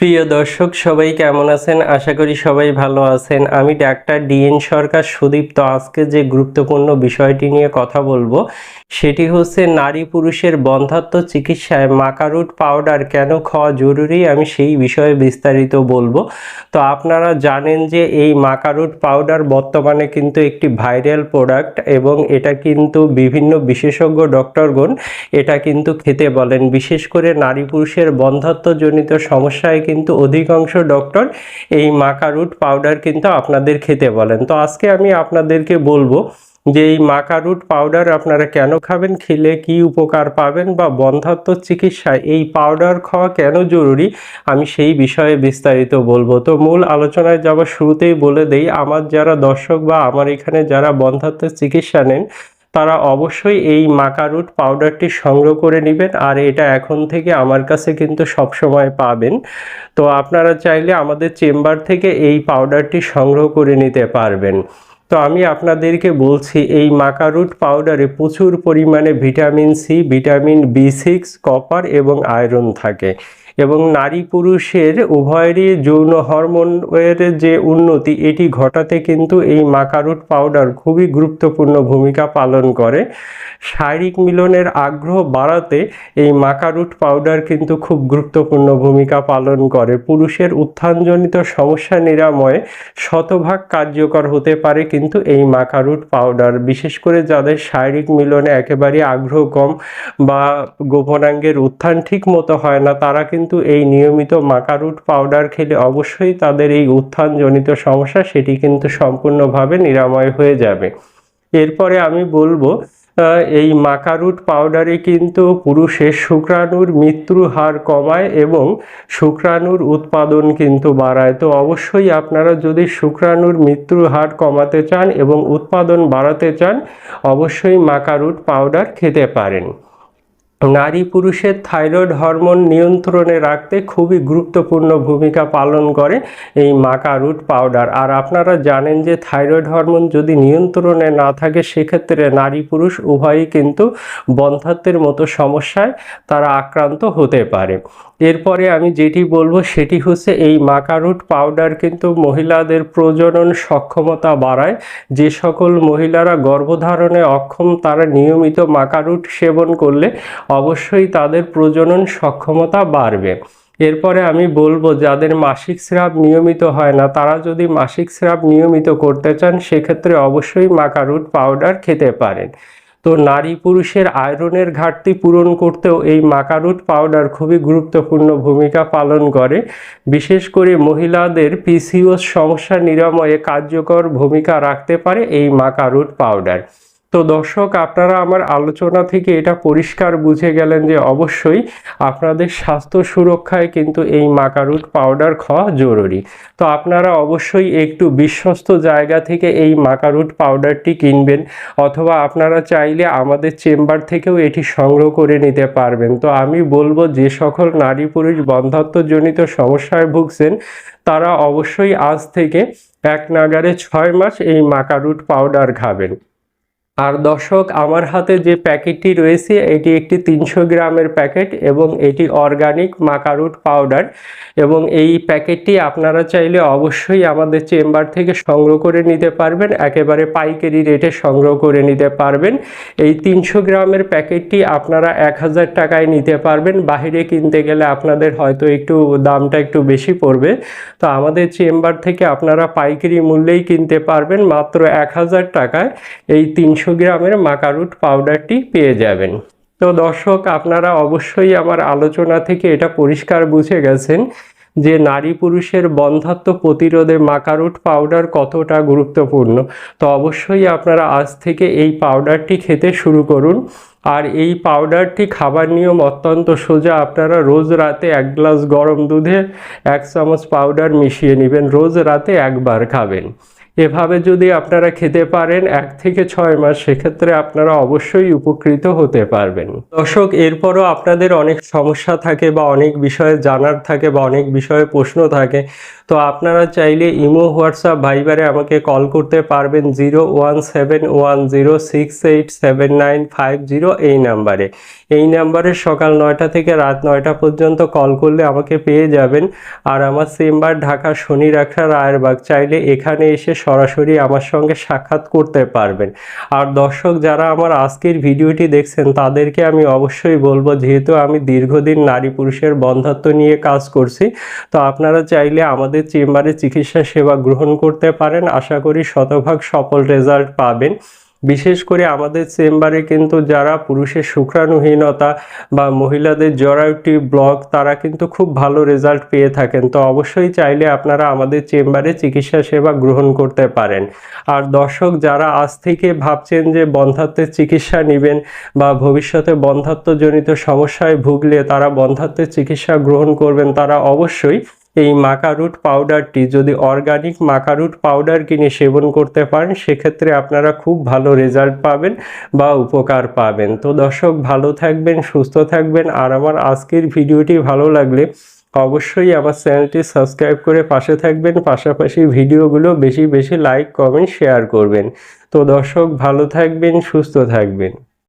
প্রিয় দর্শক, সবাই কেমন আছেন? আশা করি সবাই ভালো আছেন। আমি ডাক্তার ডিএন সরকার সুদীপ্ত আজকে যে গুরুত্বপূর্ণ বিষয়টি নিয়ে কথা বলব, সেটি হচ্ছে নারী পুরুষের বন্ধাত্ম চিকিৎসায় মাকারুট পাউডার কেন খাওয়া জরুরি? আমি সেই বিষয়ে বিস্তারিত বলব। তো আপনারা জানেন যে এই মাকারুট পাউডার বর্তমানে কিন্তু একটি ভাইরাল প্রোডাক্ট এবং এটা কিন্তু বিভিন্ন বিশেষজ্ঞ ডক্টরগণ এটা কিন্তু খেতে বলেন। বিশেষ করে নারী পুরুষের বন্ধাত্মজনিত সমস্যায় কিন্তু অধিকাংশ ডক্টর এই মাকারুট পাউডার কিন্তু আপনাদের খেতে বলেন। তো আজকে আমি আপনাদেরকে বলব যে এই মাকারুট পাউডার আপনারা কেন খাবেন, খেলে কি উপকার পাবেন বা বন্ধাত্ম চিকিৎসায় এই পাউডার খাওয়া কেন জরুরি, আমি সেই বিষয়ে বিস্তারিত বলব। তো মূল আলোচনায় যাওয়ার শুরুতেই বলে দেই, আমার যারা দর্শক বা আমার এখানে যারা বন্ধাত্ম চিকিৎসা নেন তারা অবশ্যই এই মাকারুট পাউডারটি সংগ্রহ করে নেবেন আর এটা এখন থেকে আমার কাছে কিন্তু সবসময় পাবেন। তো আপনারা চাইলে আমাদের চেম্বার থেকে এই পাউডারটি সংগ্রহ করে নিতে পারবেন। তো আমি আপনাদেরকে বলছি, এই মাকারুট পাউডারে প্রচুর পরিমাণে vitamin C, vitamin B six, copper এবং আয়রন থাকে। এবং নারী পুরুষের উভয়েরই যৌন হরমোনের যে উন্নতি, এটি ঘটাতে কিন্তু এই মাকারুট পাউডার খুবই গুরুত্বপূর্ণ ভূমিকা পালন করে। শারীরিক মিলনের আগ্রহ বাড়াতে এই মাকারুট পাউডার কিন্তু খুব গুরুত্বপূর্ণ ভূমিকা পালন করে। পুরুষের উত্থানজনিত সমস্যা নিরাময়ে শতভাগ কার্যকর হতে পারে কিন্তু এই মাকারুট পাউডার। বিশেষ করে যাদের শারীরিক মিলনে একেবারে আগ্রহ কম বা গোপনাঙ্গের উত্থান ঠিক মতো হয় না, তারা কিন্তু এই নিয়মিত মাকারুট পাউডার খেলে অবশ্যই তাদের এই উত্থানজনিত সমস্যা সেটি কিন্তু সম্পূর্ণভাবে নিরাময় হয়ে যাবে। এরপরে আমি বলব এই মাকারুট পাউডারে কিন্তু পুরুষের শুক্রাণুর মৃত্যুর হার কমায় এবং শুক্রাণুর উৎপাদন কিন্তু বাড়ায়। তো অবশ্যই আপনারা যদি শুক্রাণুর মৃত্যুর হার কমাতে চান এবং উৎপাদন বাড়াতে চান, অবশ্যই মাকারুট পাউডার খেতে পারেন। নারী পুরুষের থাইরয়েড হরমোন নিয়ন্ত্রণে রাখতে খুবই গুরুত্বপূর্ণ ভূমিকা পালন করে এই মাকারুট পাউডার। আর আপনারা জানেন যে থাইরয়েড হরমোন যদি নিয়ন্ত্রণে না থাকে, সেক্ষেত্রে নারী পুরুষ উভয়ই কিন্তু বন্ধাত্বের মতো সমস্যায় তারা আক্রান্ত হতে পারে। এরপরে আমি যেটি বলব, সেটি হচ্ছে এই মাকারুট পাউডার কিন্তু মহিলাদের প্রজনন সক্ষমতা বাড়ায়। যে সকল মহিলারা গর্ভধারণে অক্ষম, তারা নিয়মিত মাকারুট সেবন করলে অবশ্যই তাদের প্রজনন সক্ষমতা বাড়বে। এরপরে আমি বলব, যাদের মাসিক স্রাব নিয়মিত হয় না, তারা যদি মাসিক স্রাব নিয়মিত করতে চান, সেক্ষেত্রে অবশ্যই মাকারুট পাউডার খেতে পারেন। তো নারী পুরুষের আয়রনের ঘাটতি পূরণ করতেও এই মাকারুট পাউডার খুবই গুরুত্বপূর্ণ ভূমিকা পালন করে। বিশেষ করে মহিলাদের পিসিওস সমস্যা নিরাময়ে কার্যকর ভূমিকা রাখতে পারে এই মাকারুট পাউডার। তো দর্শক, আপনারা আমার আলোচনা থেকে এটা পরিষ্কার বুঝে গেলেন যে অবশ্যই আপনাদের স্বাস্থ্য সুরক্ষায় কিন্তু এই মাকারুট পাউডার খাওয়া জরুরি। তো আপনারা অবশ্যই একটু বিশ্বস্ত জায়গা থেকে এই মাকারুট পাউডারটি কিনবেন অথবা আপনারা চাইলে আমাদের চেম্বার থেকেও এটি সংগ্রহ করে নিতে পারবেন। তো আমি বলব, যে সকল নারী পুরুষ বন্ধাত্মজনিত সমস্যায় ভুগছেন, তারা অবশ্যই আজ থেকে এক নাগারে ছয় মাস এই মাকারুট পাউডার খাবেন। আর দর্শক, আমার হাতে যে প্যাকেটটি রয়েছে, এটি একটি তিনশো গ্রামের প্যাকেট এবং এটি অর্গানিক মাকারুট পাউডার এবং এই প্যাকেটটি আপনারা চাইলে অবশ্যই আমাদের চেম্বার থেকে সংগ্রহ করে নিতে পারবেন, একেবারে পাইকারি রেটে সংগ্রহ করে নিতে পারবেন। এই তিনশো গ্রামের প্যাকেটটি আপনারা এক হাজার টাকায় নিতে পারবেন বাইরে কিনতে গেলে আপনাদের হয়তো একটু দামটা একটু বেশি পড়বে। তো আমাদের চেম্বার থেকে আপনারা পাইকারি মূল্যেই কিনতে পারবেন, মাত্র এক হাজার টাকায় এই তিনশো গ্রামের মাকারুট পাউডারটি পেয়ে যাবেন। তো দর্শক, আপনারা অবশ্যই আমার আলোচনা থেকে এটা পরিষ্কার বুঝে গেছেন যে নারী পুরুষের বন্ধাত্ম প্রতিরোধে মাকারুট পাউডার কতটা গুরুত্বপূর্ণ। তো অবশ্যই আপনারা আজ থেকে এই পাউডারটি খেতে শুরু করুন। আর এই পাউডারটি খাবার নিয়ম অত্যন্ত সোজা। আপনারা রোজ রাতে এক গ্লাস গরম দুধে এক চামচ পাউডার মিশিয়ে নেবেন। রোজ রাতে একবার খাবেন। এভাবে যদি আপনারা খেতে পারেন এক থেকে ছয় মাস, সেক্ষেত্রে আপনারা অবশ্যই উপকৃত হতে পারবেন। দর্শক, এরপরও আপনাদের অনেক সমস্যা থাকে বা অনেক বিষয়ে জানার থাকে বা অনেক বিষয়ে প্রশ্ন থাকে, তো আপনারা চাইলে ইমো, হোয়াটসঅ্যাপ, ভাইবারে আমাকে কল করতে পারবেন zero one seven one zero six eight seven nine five zero এই নাম্বারে। এই নাম্বারে সকাল নয়টা থেকে রাত নয়টা পর্যন্ত কল করলে আমাকে পেয়ে যাবেন। আর আমার চেম্বার ঢাকা শনি রাখা রায়েরবাগ চাইলে এখানে এসে সরাসরি আমার সঙ্গে সাক্ষাৎ করতে পারবেন। আর দর্শক যারা আমার আজকের ভিডিওটি দেখছেন, তাদেরকে আমি অবশ্যই বলব, যেহেতু আমি দীর্ঘদিন নারী পুরুষের বন্ধত্ব নিয়ে কাজ করছি, তো আপনারা চাইলে আমাদের চেম্বারে চিকিৎসা সেবা গ্রহণ করতে পারেন। আশা করি শতভাগ সফল রেজাল্ট পাবেন। বিশেষ করে আমাদের চেম্বারে কিন্তু যারা পুরুষের শুক্রাণুহীনতা বা মহিলাদের জরায়ুটি ব্লক, তারা কিন্তু খুব ভালো রেজাল্ট পেয়ে থাকেন। তো অবশ্যই চাইলে আপনারা আমাদের চেম্বারে চিকিৎসা সেবা গ্রহণ করতে পারেন। আর দর্শক, যারা আজ থেকে ভাবছেন যে বন্ধাত্বের চিকিৎসা নেবেন বা ভবিষ্যতে বন্ধাত্বজনিত সমস্যায় ভুগলে তারা বন্ধাত্বের চিকিৎসা গ্রহণ করবেন, তারা অবশ্যই এই মাকারুট পাউডারটি যদি অর্গানিক মাকারুট পাউডার কিনে সেবন করতে পারেন, সেক্ষেত্রে আপনারা খুব ভালো রেজাল্ট পাবেন বা উপকার পাবেন। তো দর্শক, ভালো থাকবেন, সুস্থ থাকবেন। আর আমার আজকের ভিডিওটি ভালো লাগলে অবশ্যই আমার চ্যানেলটি সাবস্ক্রাইব করে পাশে থাকবেন। পাশাপাশি ভিডিওগুলো বেশি বেশি লাইক, কমেন্ট, শেয়ার করবেন। তো দর্শক, ভালো থাকবেন, সুস্থ থাকবেন।